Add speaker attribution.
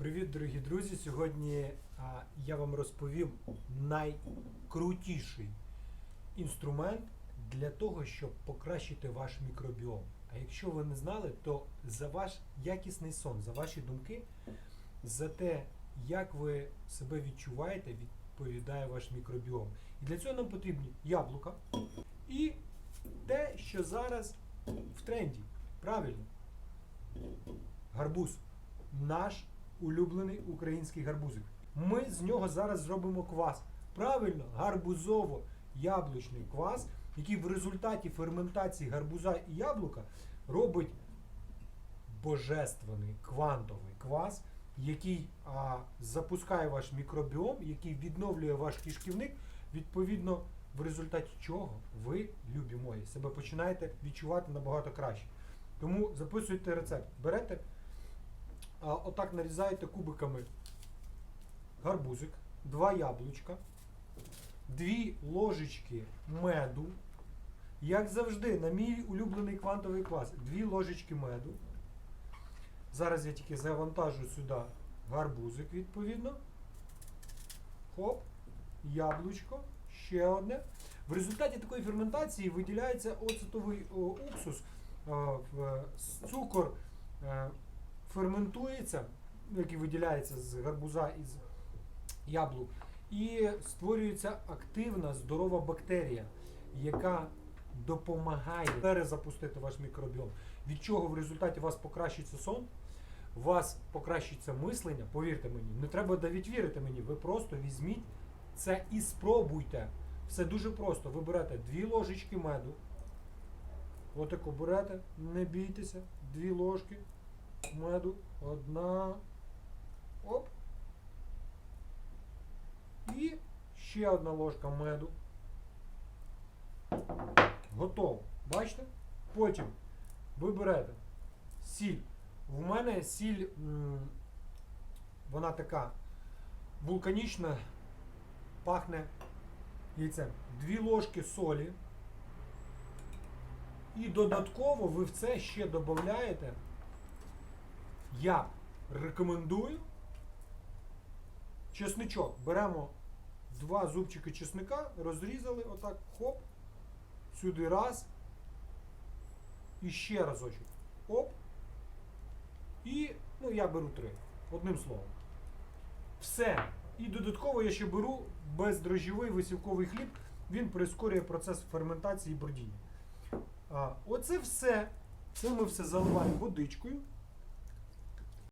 Speaker 1: Привіт, дорогі друзі! Сьогодні а, я вам розповім найкрутіший інструмент для того, щоб покращити ваш мікробіом. А якщо ви не знали, то за ваш якісний сон, за ваші думки, за те, як ви себе відчуваєте, відповідає ваш мікробіом. І для цього нам потрібні яблука і те, що зараз в тренді. Правильно? Гарбуз. Наш улюблений український гарбузик. Ми з нього зараз зробимо квас. Правильно, гарбузово-яблучний квас, який в результаті ферментації гарбуза і яблука робить божественний квантовий квас, який а, запускає ваш мікробіом, який відновлює ваш кишківник, відповідно, в результаті чого ви, любі мої, себе починаєте відчувати набагато краще. Тому записуйте рецепт. Берете, отак нарізаєте кубиками гарбузик, два яблучка, дві ложечки меду. Як завжди, на мій улюблений квантовий квас, дві ложечки меду. Зараз я тільки завантажу сюди гарбузик, відповідно. Хоп, яблучко, ще одне. В результаті такої ферментації виділяється оцетовий уксус, а, цукор е, ферментується, який виділяється з гарбуза і з яблук, і створюється активна здорова бактерія, яка допомагає перезапустити ваш мікробіом. Від чого в результаті у вас покращиться сон, у вас покращиться мислення, повірте мені, не треба навіть вірити мені, ви просто візьміть це і спробуйте. Все дуже просто. Ви берете дві ложечки меду. Отако берете, не бійтеся, дві ложки меду, одна. Оп. І ще одна ложка меду. Готово. Бачите? Потім ви берете сіль. В мене сіль, вона така вулканічна, пахне яйцем. Дві ложки солі. І додатково ви в це ще додаєте. Я рекомендую чесничок. Беремо два зубчики чесника, розрізали, отак, хоп, сюди раз. І ще разочок. Оп. І, ну, я беру три. Одним словом. Все. І додатково я ще беру бездрожжєвий висівковий хліб. Він прискорює процес ферментації і бродіння. Оце все. Це ми все заливаємо водичкою.